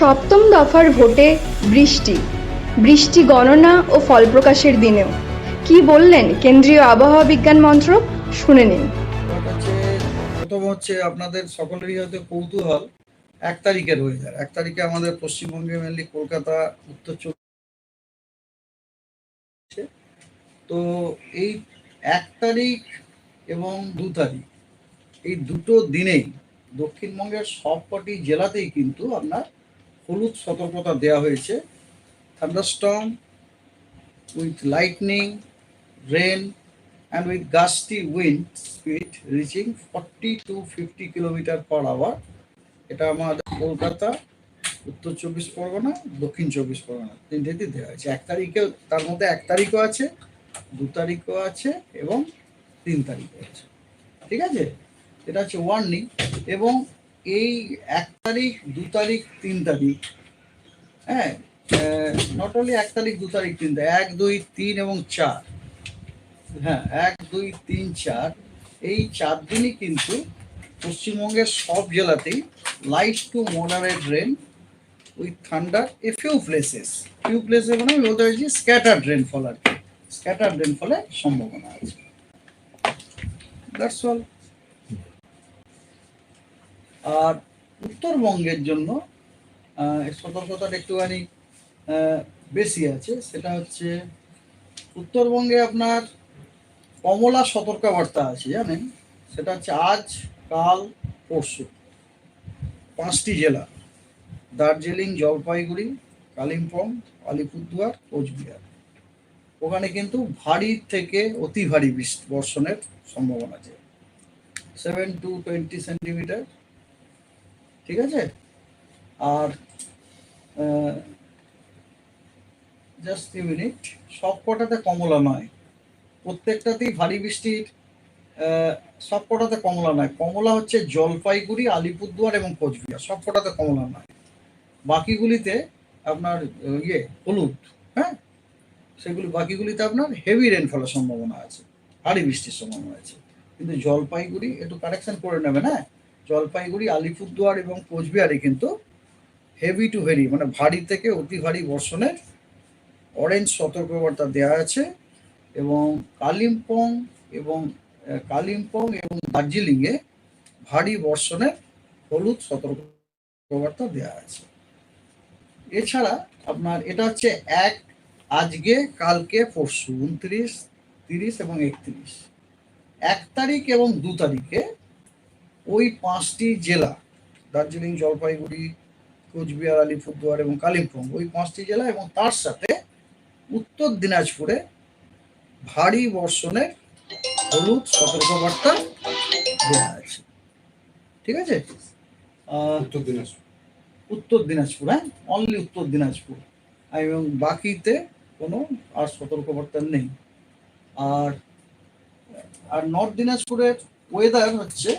সপ্তম দফার ভোটে বৃষ্টি। বৃষ্টি গণনা ও ফল প্রকাশের দিনেও। কি বললেন কেন্দ্রীয় আবহাওয়া বিজ্ঞান মন্ত্রক? শুনে নিন। প্রথম হচ্ছে আপনাদের সকলেরই হয়তো কৌতূহল। এক তারিখের ওয়েদার এক তারিখে আমাদের পশ্চিমবঙ্গে মেনলি কলকাতা, উত্তর চব্বিশ। তো এই এক তারিখ এবং দু তারিখ, এই দুটো দিনেই দক্ষিণবঙ্গের সবকটি জেলাতেই কিন্তু আপনার হলুদ সতর্কতা দেওয়া হয়েছে। Thunderstorm with lightning rain and with gusty wind speed reaching 40 to 50 kilometre per hour এটা আমাদের কলকাতা, উত্তর চব্বিশ পরগনা, দক্ষিণ চব্বিশ পরগনা। তিনটেতে দেওয়া হয়েছে। এক তারিখে তার মধ্যে এক তারিখও আছে, দু তারিখও আছে, এবং তিন তারিখও আছে। ঠিক আছে? এটা হচ্ছে ওয়ার্নিং এবং এই এক তারিখ, দু তারিখ, তিন তারিখ। হ্যাঁ নট অনলি এক তারিখ, দু তারিখ, তিন তারিখ, এক, দুই, তিন এবং চার। হ্যাঁ এক, দুই, তিন, চার। এই চার দিনই কিন্তু পশ্চিমবঙ্গের সব জেলাতেই light to moderate rain with thunder a few places few প্লেসে মানে আমি বলতে চাইছি স্ক্যাটার্ড রেনফল আর কি। স্ক্যাটার্ড রেনফলের সম্ভাবনা আছে। দ্যাটস অল আর উত্তরবঙ্গের জন্য সতর্কতাটা একটুখানি বেশি আছে। সেটা হচ্ছে, উত্তরবঙ্গে আপনার কমলা সতর্কবার্তা আছে, জানেন? সেটা হচ্ছে আজ, কাল, পরশু। পাঁচটি জেলা। দার্জিলিং, জলপাইগুড়ি, কালিম্পং, আলিপুরদুয়ার, কোচবিহার। ওখানে কিন্তু ভারী থেকে অতি ভারী বর্ষণের সম্ভাবনা আছে। Seven to twenty centimetre. ঠিক আছে? আর জাস্ট থ্রি মিনিট সব কটাতে কমলা নয়। প্রত্যেকটাতেই ভারী বৃষ্টির সব কটাতে কমলা নয়। কমলা হচ্ছে জলপাইগুড়ি, আলিপুরদুয়ার এবং কোচবিহার। সব কটাতে কমলা নয়। বাকিগুলিতে আপনার ইয়ে হলুদ হ্যাঁ? সেগুলি, বাকিগুলিতে আপনার হেভি রেনফলের সম্ভাবনা আছে। ভারী বৃষ্টির সম্ভাবনা আছে। কিন্তু জলপাইগুড়ি, একটু কারেকশন করে নেবেন হ্যাঁ? জলপাইগুড়ি, আলিপুরদুয়ার এবং কোচবিহারে কিন্তু হেভি টু ভেরি মানে ভারী থেকে অতি ভারী বর্ষণের অরেঞ্জ সতর্কবার্তা দেওয়া আছে এবং কালিম্পং এবং কালিম্পং এবং দার্জিলিংয়ে ভারী বর্ষণের হলুদ সতর্কবার্তা দেওয়া আছে। এছাড়া আপনার এটা হচ্ছে এক, আজকে, কালকে, পরশু, উনত্রিশ, তিরিশ এবং একত্রিশ। এক তারিখ এবং দু তারিখে ওই পাঁচটি জেলা দার্জিলিং জলপাইগুড়ি কোচবিহার আলিপুরদুয়ার এবং কালিম্পং ওই পাঁচটি জেলা এবং তার সাথে উত্তর দিনাজপুরে ভারী বর্ষণের হলুদ সতর্কবার্তা দেওয়া আছে ঠিক আছে? উত্তর দিনাজপুর। উত্তর দিনাজপুর হ্যাঁ? অনলি উত্তর দিনাজপুর। এবং বাকিতে কোনো আর সতর্কবার্তা নেই। আর আর নর্থ দিনাজপুরের ওয়েদার হচ্ছে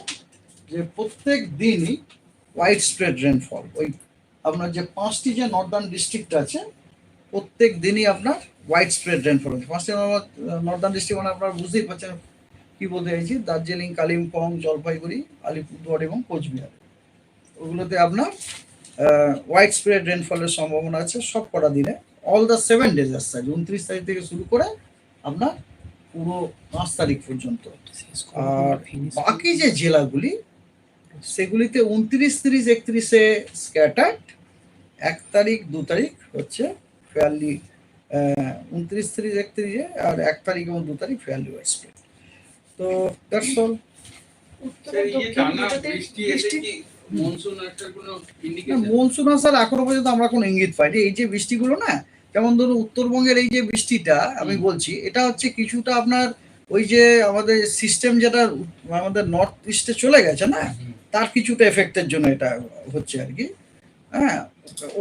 যে প্রত্যেক দিনই হোয়াইট স্প্রেড রেনফল ওই আপনার যে পাঁচটি যে নর্দার্ন ডিস্ট্রিক্ট আছে প্রত্যেক দিনই আপনার হোয়াইট স্প্রেড রেনফল হচ্ছে। পাঁচটি নর্দার্ন ডিস্ট্রিক্ট মানে আপনারা বুঝতেই পারছেন কী বলতে চাইছি? দার্জিলিং কালিম্পং জলপাইগুড়ি আলিপুরদুয়ার এবং কোচবিহার। ওগুলোতে আপনার হোয়াইট স্প্রেড রেনফলের সম্ভাবনা আছে সব কটা দিনে। অল দ্য সেভেন ডেজ আসছে উনত্রিশ তারিখ থেকে শুরু করে আপনার পুরো পাঁচ তারিখ পর্যন্ত। আর বাকি যে জেলাগুলি সেগুলিতে উনত্রিশ তিরিশ একত্রিশে স্ক্যাটার্ড। এক তারিখ দু তারিখ হচ্ছে ফেয়ারলি উনত্রিশ তিরিশ একত্রিশে আর এক তারিখ এবং দু তারিখ ফেয়ারলি হোয়াইট তো দ্যাটস অল স্যার, এই যে টানা বৃষ্টি এসে কি মনসুন একটা কোনো ইন্ডিকেশন মনসুন আসার এখনও পর্যন্ত আমরা কোনো ইঙ্গিত পাইনি। এই যে বৃষ্টিগুলো না যেমন ধরুন উত্তরবঙ্গের এই যে বৃষ্টিটা আমি বলছি এটা হচ্ছে কিছুটা আপনার ওই যে আমাদের সিস্টেম যেটা আমাদের নর্থ ইস্টে চলে গেছে না তার কিছুটা এফেক্টের জন্য এটা হচ্ছে আর কি। হ্যাঁ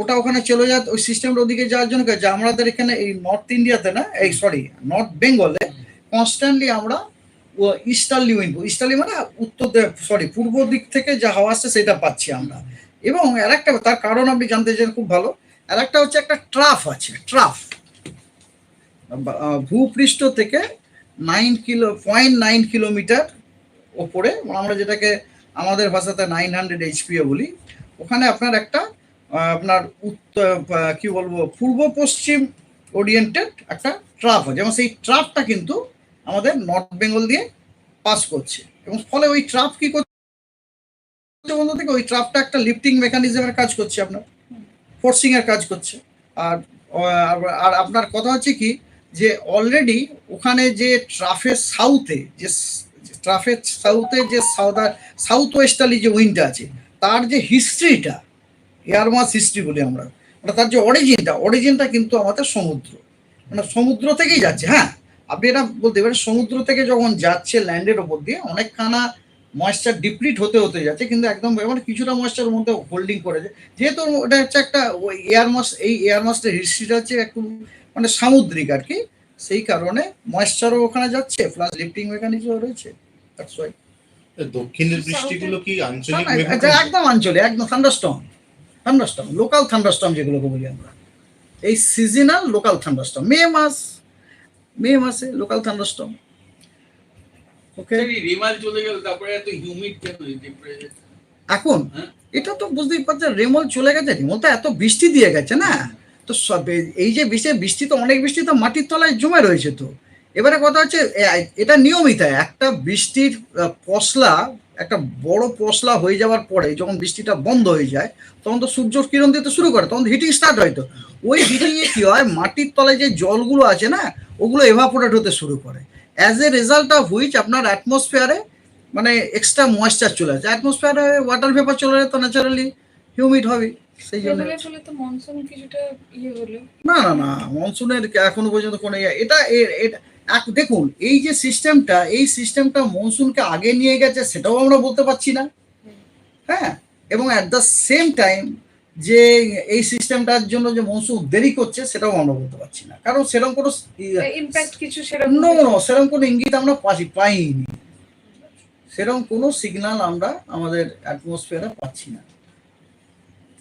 ওটা ওখানে চলে যায় ওই সিস্টেমটা ওদিকে যাওয়ার জন্য হচ্ছে, আমাদের এখানে এই নর্থ ইন্ডিয়াতে না এই সরি নর্থ বেঙ্গলে কনস্ট্যান্টলি আমরা ইস্টার্লি উইন্ড ইস্টার্লি মানে উত্তর সরি পূর্ব দিক থেকে যা হাওয়া আসছে সেটা পাচ্ছি আমরা। এবং আর একটা তার কারণ আপনি জানতে চান খুব ভালো আর একটা হচ্ছে একটা ট্রাফ আছে ট্রাফ। ভূপৃষ্ঠ থেকে nine kilo point nine kilometre ওপরে আমরা যেটাকে আমাদের ভাষাতে নাইন হান্ড্রেড এইচপিও বলি। ওখানে আপনার একটা আপনার উত্তর কি বলব, পূর্ব পশ্চিম ওরিয়েন্টেড একটা ট্রাফ আছে। এবং সেই ট্রাফটা কিন্তু আমাদের নর্থ বেঙ্গল দিয়ে পাস করছে। এবং ফলে ওই ট্রাফ কি করছে বলতে থেকে? ওই ট্রাফটা একটা লিফটিং মেকানিজমের কাজ করছে আপনার। ফোর্সিং এর কাজ করছে। আর আর আপনার কথা হচ্ছে কি, যে অলরেডি ওখানে যে ট্রাফের সাউথে যে ট্রাফের সাউথে যে সাউথ ওয়েস্টালি যে উইন্ডটা আছে, তার যে হিস্ট্রিটা, এয়ার মাস হিস্ট্রি বলি আমরা মানে তার যে অরিজিনটা অরিজিনটা কিন্তু আমাদের সমুদ্র। মানে সমুদ্র থেকেই যাচ্ছে হ্যাঁ? আপনি এটা বলতে পারেন, সমুদ্র থেকে যখন যাচ্ছে ল্যান্ডের ওপর দিয়ে, অনেকখানা ময়েশ্চার ডিপ্লিট হতে হতে যাচ্ছে, কিন্তু একদম মানে কিছুটা ময়েশ্চার মধ্যে হোল্ডিং করেছে যেহেতু এটা হচ্ছে একটা এয়ার মাস, এই এয়ার মাসটার হিস্ট্রিটা হচ্ছে একটু মানে সামুদ্রিক আর কি, সেই কারণে ময়েশ্চারও ওখানে যাচ্ছে প্লাস লিফটিং মেকানিজমও রয়েছে। দ্যাটস ওয়াই দক্ষিণের বৃষ্টিগুলো কি আঞ্চলিক একদম আঞ্চলিক একদম থান্ডারস্টম থান্ডারস্টম লোকাল থান্ডারস্টম যেগুলোকে বলি আমরা। এই সিজনাল লোকাল থান্ডারস্টম মে মাস মে মাসে লোকাল থান্ডারস্টম ওকে রেমাল চলে গেল তারপরে এত হিউমিড কেন এখন হ্যাঁ। এটা তো বুঝতেই পারছেন রেমল চলে গেছে রেমল তো এত বৃষ্টি দিয়ে গেছে না? তো সব এই যে বৃষ্টি বৃষ্টি তো অনেক বৃষ্টি তো মাটির তলায় জমে রয়েছে তো। এবারে কথা হচ্ছে এটা নিয়মিত একটা বৃষ্টির পশলা একটা বড় পশলা হয়ে যাওয়ার পরে যখন বৃষ্টিটা বন্ধ হয়ে যায় তখন তো সূর্য কিরণ দিতে শুরু করে তখন হিটিং স্টার্ট হয় তো। ওই হিটিং এ কি হয় মাটির তলায় যে জলগুলো আছে না ওগুলো এভাপোরেট হতে শুরু করে। As a result of which আপনার অ্যাটমসফিয়ারে মানে এক্সট্রা ময়েশ্চার চলে আসে। অ্যাটমসফিয়ারে ওয়াটার ভেপার চলে যায় তো ন্যাচারালি হিউমিড হবে সেই জন্য। রেগুলার তো মনসুন ইয়ে না না না মনসুনের এখনও পর্যন্ত কোনো ইয়ে- এটা এটা এক- দেখুন এই যে সিস্টেমটা এই সিস্টেমটা মনসুনকে আগে নিয়ে গেছে সেটাও আমরা বলতে পারছি না। হ্যাঁ? এবং অ্যাট দ্য সেম টাইম যে এই সিস্টেমটার জন্য যে মনসুন দেরি করছে সেটাও আমরা বলতে পারছি না। কারণ সেরকম কোনো ইমপ্যাক্ট কিছু সেরকম নো নো সেরকম কোনো ইঙ্গিত আমরা পাচ্ছি পাইনি। সেরকম কোনো সিগন্যাল আমরা আমাদের অ্যাটমসফিয়ারে পাচ্ছি না।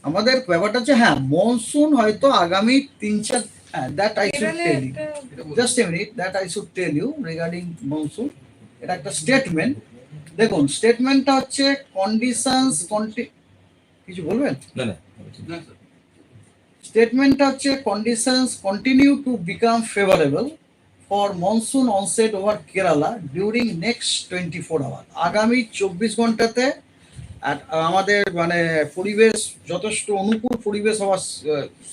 আমাদের ব্যাপারটা হচ্ছে হ্যাঁ মনসুন হয়তো আগামী তিন চার that I should tell you. Just a minute that I should tell you regarding monsoon এটা একটা স্টেটমেন্ট দেখুন স্টেটমেন্টটা হচ্ছে কন্ডিশনস কিছু বলবেন? না না। স্টেটমেন্টটা হচ্ছে conditions continue to become favourable for monsoon onset over Kerala during next twenty four hour আগামী চব্বিশ ঘন্টাতে আমাদের মানে পরিবেশ যথেষ্ট অনুকূল পরিবেশ হওয়ার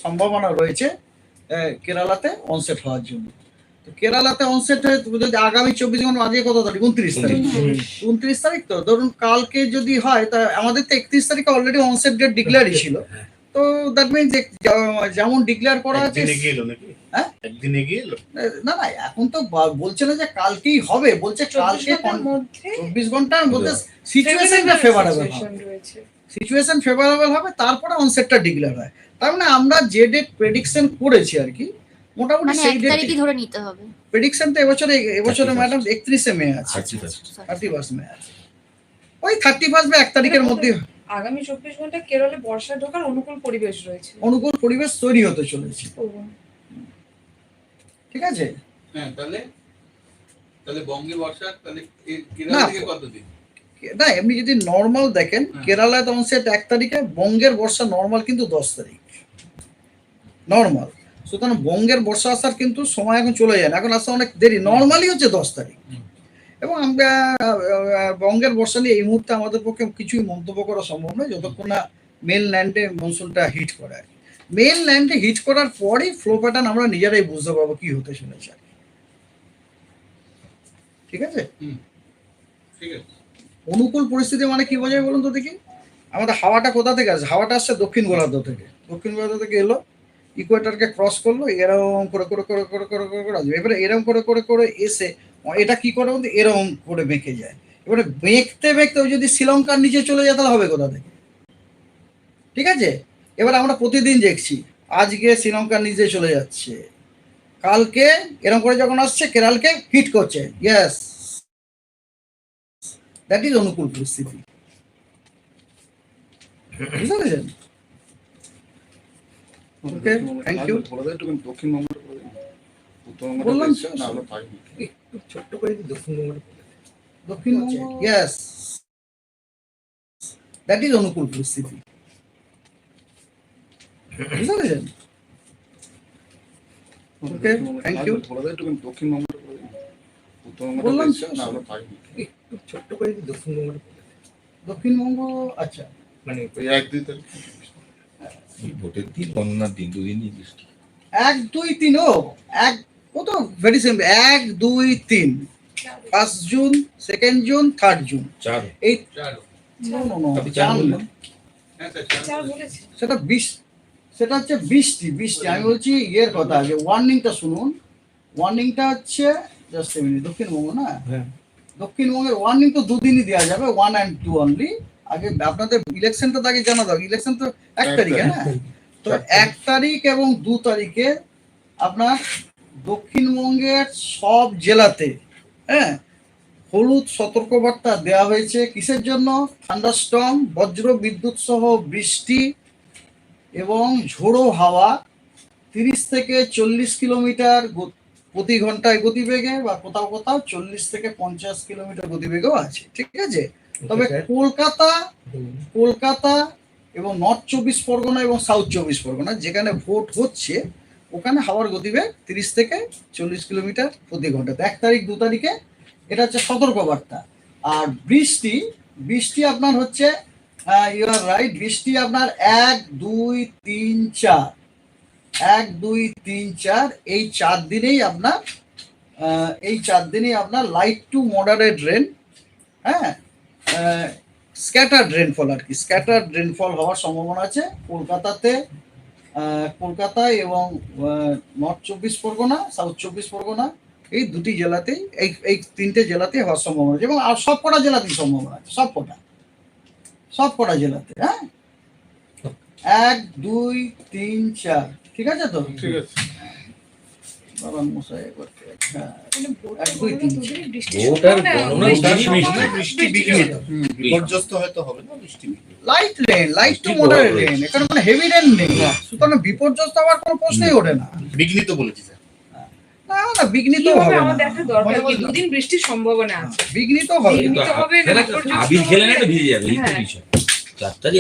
সম্ভাবনা রয়েছে। কেরালাতে অনসেট হওয়ার জন্য। তো কেরালাতে অনসেট হয়ে যদি আগামী চব্বিশ ঘণ্টা আজকে কত তারিখ? উনত্রিশ তারিখ। উনত্রিশ। তারিখ তো? ধরুন কালকে যদি হয় তা আমাদের তো একত্রিশ তারিখে অলরেডি অনসেট ডেট ডিক্লেয়ারই ছিল। তো দ্যাট মিনস যেমন ডিক্লেয়ার করা আছে একদিন হ্যাঁ? না না এখন তো বলছে না যে কালকেই হবে বলছে কালকে ঘণ্টার মধ্যে চব্বিশ ঘণ্টার মধ্যে সিচুয়েশনটা ফেভারেবল হবে। সিচুয়েশন ফেভারেবল হবে তারপরে অনসেটটা ডিক্লেয়ার হয়। তার মানে আমরা যে ডেট প্রেডিকশন করেছি আর কি মোটামুটি মানে সেই ডেট তারিখই ধরে নিতে হবে। প্রেডিকশনটা এবছরে এবছরে 31st ম্যাডাম একত্রিশে মে আছে। আচ্ছা, আচ্ছা। Sorry. থার্টি ফার্স্ট মে আছে ওই থার্টি ফার্স্ট বা এক তারিখের মধ্যে আগামী চব্বিশ ঘণ্টা কেরলে বর্ষা ঢোকার অনুকূল পরিবেশ রয়েছে। অনুকূল পরিবেশ তৈরি হতে চলেছে। ঠিক আছে? হ্যাঁ তাহলে তাহলে বঙ্গে বর্ষা তাহলে। কেরালা থেকে কতদিন? না এমনি যদি নর্মাল দেখেন হ্যাঁ। কেরালায় তো অনসেট এক তারিখে বঙ্গের বর্ষা নর্মাল কিন্তু দশ তারিখ। নর্মাল সুতরাং বঙ্গের বর্ষা আসার কিন্তু সময় এখন চলে যায় না। এখন আসতে অনেক দেরি। নর্মালি হচ্ছে দশ তারিখ। এবং আমরা বঙ্গের বর্ষা নিয়ে এই মুহূর্তে আমাদের পক্ষে কিছুই মন্তব্য করা সম্ভব নয়। যতক্ষণ না মেন ল্যান্ডে মনসুনটা হিট করে মেন ল্যান্ডে হিট করার পরই ফ্লো প্যাটার্ন আমরা নিজেরাই বুঝতে পারব কি হতে চলেছে ঠিক আছে? ঠিক আছে। অনুকূল পরিস্থিতি মানে কি বোঝায় বলুন তো দেখি? আমাদের হাওয়াটা কোথা থেকে আসে হাওয়াটা আসছে দক্ষিণ গোলার্ধ থেকে। দক্ষিণ গোলার্ধ থেকে এলো ইকুয়েটারকে ক্রস করল এরকম করে করে করে করে করে করে করে আসবে। এবারে এরকম করে করে করে এসে, এটা কি করে বলতে এরকম করে বেঁকে যায়। এবারে বেঁকতে বেঁকতে যদি শ্রীলঙ্কার নিচে চলে যায়, তাহলে হবে কোথা থেকে? ঠিক আছে? এবার আমরা প্রতিদিন দেখছি, আজকে শ্রীলঙ্কার নিচে চলে যাচ্ছে। কালকে এরকম করে যখন আসছে, কেরালকে হিট করছে। ইয়েস দ্যাট ইজ অনুকূল পরিস্থিতি বুঝতে পেরেছেন ওকে থ্যাংক ইউ বললাম তো। ছোট্ট করে Dakshinbanga Dakshinbanga yes that is অনুকূল পরিস্থিতি বুঝতে পেরেছেন ওকে থ্যাংক ইউ। উত্তরবঙ্গটা বললাম ছোট্ট করে দিন দক্ষিণবঙ্গটা দক্ষিণবঙ্গ আচ্ছা। মানে ওই এক দুই তারিখ ভোটের দিন গণনার দিন দুদিনই বৃষ্টি। এক দুই তিন ও এক ও তো ভেরি সিম্পল এক দুই তিন। First June second June third June চার। এই। হ্যাঁ সেটা বিশ সেটা হচ্ছে বৃষ্টি বৃষ্টি। আমি বলছি ইয়ের কথা যে ওয়ার্নিংটা শুনুন। ওয়ার্নিংটা হচ্ছে জাস্ট দক্ষিণবঙ্গ না? হ্যাঁ। দক্ষিণবঙ্গের ওয়ার্নিং তো দুদিনই দেওয়া যাবে ওয়ান অ্যান্ড টু অনলি আগে আপনাদের ইলেকশনটা তো আগে জানা দাও ইলেকশন তো এক তারিখে তারিখ। হ্যাঁ? তো এক তারিখ এবং দু তারিখে আপনার দক্ষিণবঙ্গের সব জেলাতে হ্যাঁ? হলুদ সতর্কবার্তা দেওয়া হয়েছে। কিসের জন্য? থান্ডারস্টর্ম বজ্র বিদ্যুৎ সহ বৃষ্টি এবং ঝোড়ো হাওয়া। তিরিশ থেকে চল্লিশ কিলোমিটার প্রতি ঘন্টায় গতিবেগে বা কোথাও কোথাও চল্লিশ থেকে পঞ্চাশ কিলোমিটার গতিবেগও আছে ঠিক আছে? তবে কলকাতা কলকাতা এবং নর্থ চব্বিশ পরগনা এবং সাউথ চব্বিশ পরগনা যেখানে ভোট হচ্ছে ওখানে হাওয়ার গতিবেগ তিরিশ থেকে চল্লিশ কিলোমিটার প্রতি ঘন্টাতে এক তারিখ দু তারিখে এটা হচ্ছে সতর্কবার্তা। আর বৃষ্টি বৃষ্টি আপনার হচ্ছে ইউ আর রাইট বৃষ্টি আপনার এক দুই তিন চার। এক, দুই, তিন, চার, এই চার দিনেই আপনার এই চার দিনেই আপনার লাইট টু মডারেট রেন হ্যাঁ স্ক্যাটার্ড রেনফল আর কি। স্ক্যাটার্ড রেনফল হওয়ার সম্ভাবনা আছে কলকাতাতে কলকাতায় এবং নর্থ চব্বিশ পরগনা সাউথ চব্বিশ পরগনা, এই দুটি জেলাতেই, এই এই তিনটে জেলাতেই হওয়ার সম্ভাবনা আছে এবং আর সব কটা জেলাতেই সম্ভাবনা আছে, সব কটা। সব কটা জেলাতে হ্যাঁ? এক, দুই, তিন, চার। ঠিক আছে তো? ঠিক আছে। মশাই এক, দুই, তিন, গণনা বৃষ্টি বিঘ্নিত বিপর্যস্ত হয়তো হবে না বৃষ্টি light rain light to moderate rain এখানে মানে হেভি রেন নেই। সুতরাং বিপর্যস্ত হওয়ার কোনো প্রশ্নই ওঠে না। বিঘ্নিত বলেছি স্যার। না না বিঘ্নিত হবে হবে আমার না দরকার কি? দুদিন বৃষ্টির সম্ভাবনা আছে। বিঘ্নিত হবে। বিঘ্নিত হবে না, আবির খেলে না ভিজে যাবে এই হ্যাঁ। বিষয়। চার তারিখ